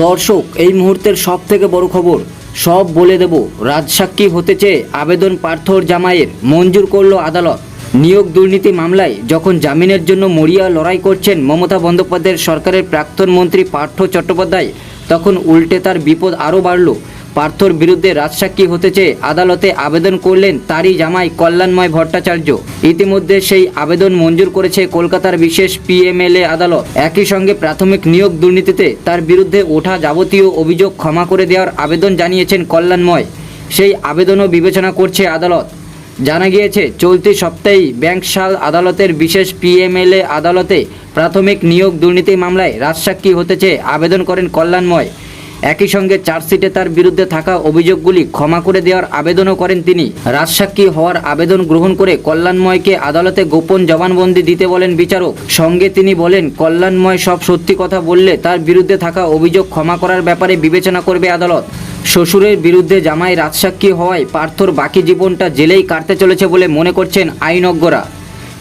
দর্শক, এই মুহূর্তের সব থেকে বড় খবর, সব বলে দেব, রাজসাক্ষী হতে চেয়ে আবেদন পার্থর জামাইয়ের মঞ্জুর করল আদালত। নিয়োগ দুর্নীতি মামলায় যখন জামিনের জন্য মরিয়া লড়াই করছেন মমতা বন্দ্যোপাধ্যায়ের সরকারের প্রাক্তন মন্ত্রী পার্থ চট্টোপাধ্যায়, তখন উল্টে তার বিপদ আরও বাড়ল। পার্থর বিরুদ্ধে রাজসাক্ষী হতে চেয়ে আদালতে আবেদন করলেন তারই জামাই কল্যাণময় ভট্টাচার্য। ইতিমধ্যে সেই আবেদন মঞ্জুর করেছে কলকাতার বিশেষ পিএমএলএ আদালত। একই সঙ্গে প্রাথমিক নিয়োগ দুর্নীতিতে তার বিরুদ্ধে ওঠা যাবতীয় অভিযোগ ক্ষমা করে দেওয়ার আবেদন জানিয়েছেন কল্যাণময়। সেই আবেদনও বিবেচনা করছে আদালত। জানা গিয়েছে, চলতি সপ্তাহেই ব্যাংকশাল আদালতের বিশেষ পিএমএলএ আদালতে প্রাথমিক নিয়োগ দুর্নীতি মামলায় রাজসাক্ষী হতে চেয়ে আবেদন করেন কল্যাণময়। একই সঙ্গে চার্জশিটে তার বিরুদ্ধে থাকা অভিযোগগুলি ক্ষমা করে দেওয়ার আবেদনও করেন তিনি। রাজসাক্ষী হওয়ার আবেদন গ্রহণ করে কল্যাণময়কে আদালতে গোপন জবানবন্দি দিতে বলেন বিচারক। সঙ্গে তিনি বলেন, কল্যাণময় সব সত্যি কথা বললে তার বিরুদ্ধে থাকা অভিযোগ ক্ষমা করার ব্যাপারে বিবেচনা করবে আদালত। শ্বশুরের বিরুদ্ধে জামাই রাজসাক্ষী হওয়ায় পার্থর বাকি জীবনটা জেলেই কাটতে চলেছে বলে মনে করছেন আইনজ্ঞরা।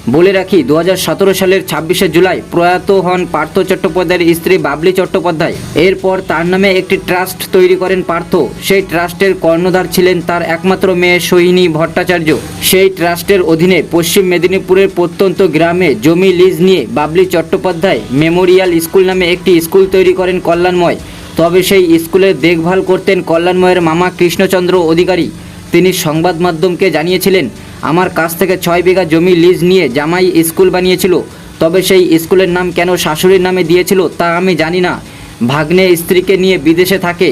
বলে রাখি দু হাজার সতেরো সালের ছাব্বিশে জুলাই প্রয়াত হন পার্থ চট্টোপাধ্যায়ের স্ত্রী বাবলি চট্টোপাধ্যায়। এরপর তার নামে একটি ট্রাস্ট তৈরি করেন পার্থ। সেই ট্রাস্টের কর্ণধার ছিলেন তার একমাত্র মেয়ে সোহিনী ভট্টাচার্য। সেই ট্রাস্টের অধীনে পশ্চিম মেদিনীপুরের প্রত্যন্ত গ্রামে জমি লিজ নিয়ে বাবলি চট্টোপাধ্যায় মেমোরিয়াল স্কুল নামে একটি স্কুল তৈরি করেন কল্যাণময়। তবে সেই স্কুলের দেখভাল করতেন কল্যাণময়ের মামা কৃষ্ণচন্দ্র অধিকারী। তিনি সংবাদ মাধ্যমকে জানিয়েছিলেন আমার কাছ থেকে ছয় বিঘা জমি লিজ নিয়ে জামাই স্কুল বানিয়েছিল। তবে সেই স্কুলের নাম কেন শাশুড়ির নামে দিয়েছিল তা আমি জানি না। ভাগ্নে স্ত্রীকে নিয়ে বিদেশে থাকে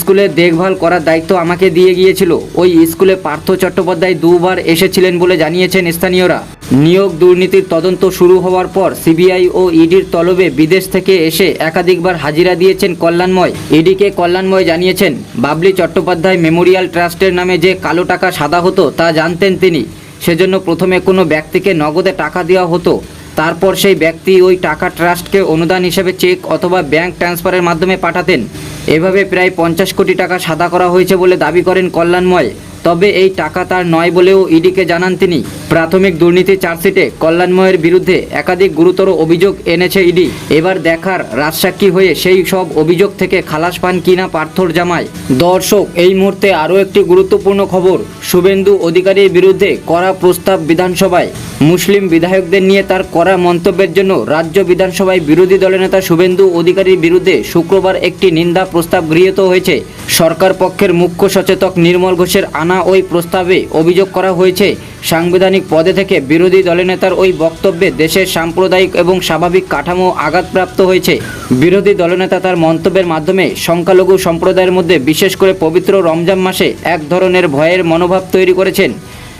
স্কুলের দেখভাল করার দায়িত্ব আমাকে দিয়ে গিয়েছিল। ওই স্কুলে পার্থ চট্টোপাধ্যায় দুবার এসেছিলেন বলে জানিয়েছেন স্থানীয়রা। নিয়োগ দুর্নীতির তদন্ত শুরু হওয়ার পর সিবিআই ও ইডির তলবে বিদেশ থেকে এসে একাধিকবার হাজিরা দিয়েছেন কল্যাণময়। ইডিকে কল্যাণময় জানিয়েছেন, বাবলি চট্টোপাধ্যায় মেমোরিয়াল ট্রাস্টের নামে যে কালো টাকা সাদা হতো তা জানতেন তিনি। সেজন্য প্রথমে কোনো ব্যক্তিকে নগদে টাকা দেওয়া হতো। তারপর সেই ব্যক্তি ওই টাকা ট্রাস্টকে অনুদান হিসেবে চেক অথবা ব্যাংক ট্রান্সফারের মাধ্যমে পাঠাতেন। এভাবে প্রায় পঞ্চাশ কোটি টাকা সাদা করা হয়েছে বলে দাবি করেন কল্যাণময়। তবে এই টাকা তার নয় বলেও ইডিকে জানান তিনি। প্রাথমিক দুর্নীতি চার্জশিটে কল্যাণময়ের বিরুদ্ধে একাধিক গুরুতর অভিযোগ এনেছে ইডি। এবার দেখার রাজসাক্ষী হয়ে সেই সব অভিযোগ থেকে খালাস পান কিনা পার্থর জামাই। দর্শক, এই মুহূর্তে আরও একটি গুরুত্বপূর্ণ খবর। শুভেন্দু অধিকারীর বিরুদ্ধে করা প্রস্তাব বিধানসভায়। মুসলিম বিধায়কদের নিয়ে তার করা মন্তব্যের জন্য রাজ্য বিধানসভায় বিরোধী দলের নেতা শুভেন্দু অধিকারীর বিরুদ্ধে শুক্রবার একটি নিন্দা প্রস্তাব গৃহীত হয়েছে। সরকার পক্ষের মুখ্য সচেতক নির্মল ঘোষের আনা ওই প্রস্তাবে অভিযোগ করা হয়েছে। সাংবিধানিক পদে থেকে বিরোধী দলনেতার ওই বক্তব্যে দেশের সাম্প্রদায়িক এবং স্বাভাবিক কাঠামো আঘাতপ্রাপ্ত হয়েছে। বিরোধী দলনেতা তার মন্তব্যের মাধ্যমে সংখ্যালঘু সম্প্রদায়ের মধ্যে বিশেষ করে পবিত্র রমজান মাসে এক ধরনের ভয়ের মনোভাব তৈরি করেছেন।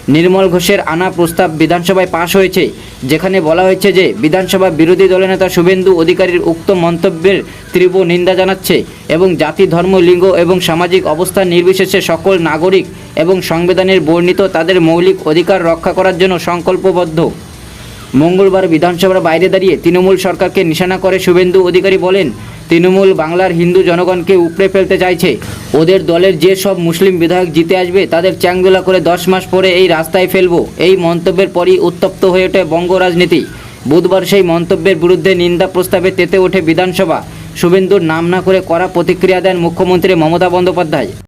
নির্মল ঘোষের আনা প্রস্তাব বিধানসভায় পাশ হয়েছে, যেখানে বলা হয়েছে যে বিধানসভা বিরোধী দলনেতা শুভেন্দু অধিকারীর উক্ত মন্তব্যের তীব্র নিন্দা জানাচ্ছে এবং জাতি, ধর্ম, লিঙ্গ এবং সামাজিক অবস্থান নির্বিশেষে সকল নাগরিক এবং সংবিধানের বর্ণিত তাদের মৌলিক অধিকার রক্ষা করার জন্য সংকল্পবদ্ধ। মঙ্গলবার বিধানসভার বাইরে দাঁড়িয়ে তৃণমূল সরকারকে নিশানা করে শুভেন্দু অধিকারী বলেন, তৃণমূল বাংলার হিন্দু জনগণকে উপড়ে ফেলতে চাইছে। ওদের দলের যে সব মুসলিম বিধায়ক জিতে আসবে, তাদের চ্যাংদোলা করে দশ মাস পরে এই রাস্তায় ফেলব। এই মন্তব্যের পরই উত্তপ্ত হয়ে ওঠে বঙ্গ রাজনীতি। বুধবার সেই মন্তব্যের বিরুদ্ধে নিন্দা প্রস্তাবে তেতে ওঠে বিধানসভা। শুভেন্দুর নাম না করে কড়া প্রতিক্রিয়া দেন মুখ্যমন্ত্রী মমতা বন্দ্যোপাধ্যায়।